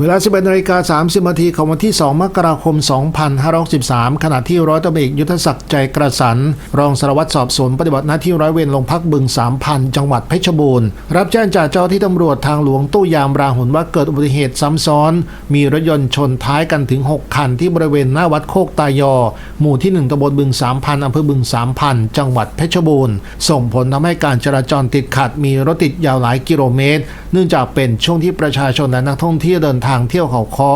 เวลา 11นาฬิกา30นาทีของวันที่ 2 มกราคม 2563 ขณะที่ร้อยตำรวจเอกยุทธศักดิ์ใจกระสัน รองสารวัตรสอบสวนปฏิบัติหน้าที่ร้อยเวรโรงพักบึง 3,000 จังหวัดเพชรบูรณ์ รับแจ้งจากเจ้าที่ตำรวจทางหลวงตู้ยามราหุนว่าเกิดอุบัติเหตุซ้ำซ้อน มีรถยนต์ชนท้ายกันถึง 6 คันที่บริเวณหน้าวัดโคกตายอ หมู่ที่ 1ตำบลบึง 3,000อำเภอบึง 3,000 จังหวัดเพชรบูรณ์ ส่งผลทำให้การจราจรติดขัด มีรถติดยาวหลายกิโลเมตรเนื่องจากเป็นช่วงที่ประชาชนและนักท่องเที่ยวเดินทางเที่ยวเขาคอ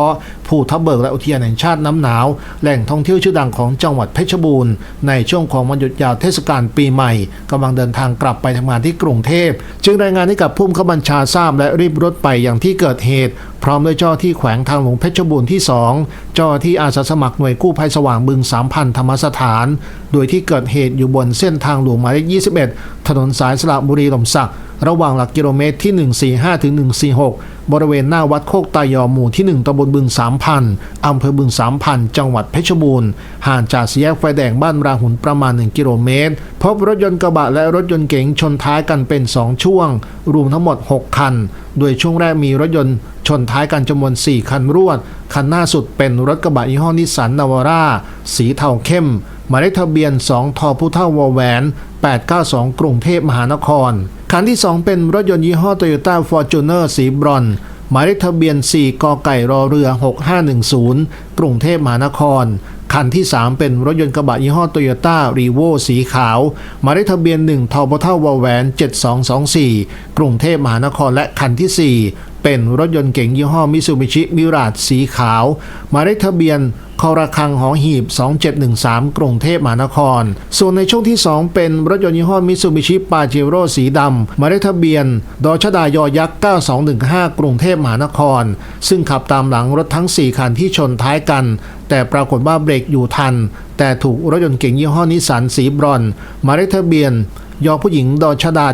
ภูทับเบิกและอุทยานแห่งชาติน้ำหนาว แหล่งท่องเที่ยวชื่อดังของจังหวัดเพชรบูรณ์ในช่วงของวันหยุดยาวเทศกาลปีใหม่กำลังเดินทางกลับไปทำงานที่กรุงเทพ จึงรายงานให้กับผู้บังคับบัญชาทราบและรีบรถไปอย่างที่เกิดเหตุ พร้อมด้วยเจ้าที่แขวงทางหลวงเพชรบูรณ์ที่ 2 เจ้าที่อาสาสมัครหน่วยกู้ภัยสว่างบึงสามพันธรรมสถาน โดยที่เกิดเหตุอยู่บนเส้นทางหลวงหมายเลข21 ถนนสายสระบุรีลมศัก ระหว่างหลักกิโลเมตรที่ 145ถึง146 บริเวณหน้าวัดโคกตายอหมู่ที่ 1ตำบลบึงสามพันอำเภอบึงสามพันจังหวัดเพชรบูรณ์ ห่างจากสี่แยกไฟแดงบ้านราหุนประมาณ 1 กิโลเมตร พบรถยนต์กระบะและรถยนต์เก๋งชนท้ายกันเป็น 2 ช่วง รวมทั้งหมด 6 คัน โดยช่วงแรกมีรถยนต์ ชนท้ายกันจำนวน 4 คันรวด คันหน้าสุดเป็นรถกระบะยี่ห้อนิสสันนาวาร่า สีเทาเข้ม หมายเลขทะเบียน 2 ทอพุเท่าวอแหวน 892 กรุงเทพมหานคร คันที่ 2 เป็นรถยนต์ยี่ห้อโตโยต้าฟอร์จูเนอร์สีบรอนหมายเลขทะเบียน 4 กไก่รอเรือ 6510 กรุงเทพมหานคร คันที่ 3 เป็นรถยนต์กระบะยี่ห้อโตโยต้ารีโวสีขาว หมายเลขทะเบียน 1 ทบเท่าวอแหวน 7224 กรุงเทพมหานคร และคันทีสี่4 เป็นรถยนต์เก๋งยี่ห้อมิซูบิชิมิราดสีขาวหมายเลขทะเบียน คอระคังหอหีบ 2713 กรุงเทพมหานคร ส่วนในช่วงที่ 2 เป็นรถยนต์ยี่ห้อมิซูบิชิปาเจโร่สีดำหมายเลขทะเบียน ดชดายอยักษ์ 9215 กรุงเทพมหานคร ซึ่งขับตามหลังรถทั้ง 4 คันที่ชนท้ายกัน แต่ปรากฏว่าเบรกอยู่ทัน แต่ถูกรถยนต์เก๋งยี่ห้อนิสสันสีบรอนหมายเลขทะเบียนยอผู้หญิงดอชดา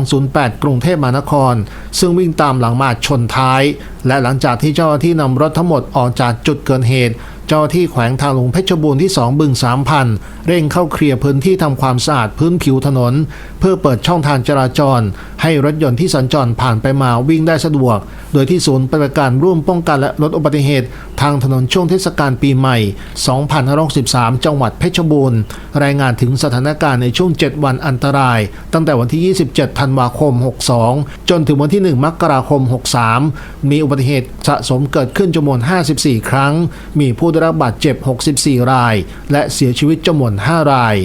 7208 กรุงเทพมหานคร ซึ่งวิ่งตามหลังมาชนท้าย และหลังจากที่เจ้าหน้าที่นำรถทั้งหมดออกจากจุดเกิดเหตุ เจ้าที่แขวงทางหลวงเพชรบูรณ์ที่ 2 บึง3,000เร่งเข้าเคลียร์พื้นที่ทำความสะอาดพื้นผิวถนน เพื่อเปิดช่องทางจราจร ให้รถยนต์ที่สัญจรผ่านไปมาวิ่งได้สะดวก โดยที่ศูนย์ปฏิบัติการร่วมป้องกันและลดอุบัติเหตุ ทางถนนช่วงเทศกาลปีใหม่ 2563 จังหวัดเพชรบูรณ์ รายงานถึงสถานการณ์ในช่วง 7 วันอันตราย ตั้งแต่วันที่ 27 ธันวาคม 62 จนถึงวันที่ 1 มกราคม 63 มีอุบัติเหตุสะสมเกิดขึ้นจำนวน 54 ครั้ง มีผู้ได้รับบาดเจ็บ 64 ราย และเสียชีวิตจำนวน 5 ราย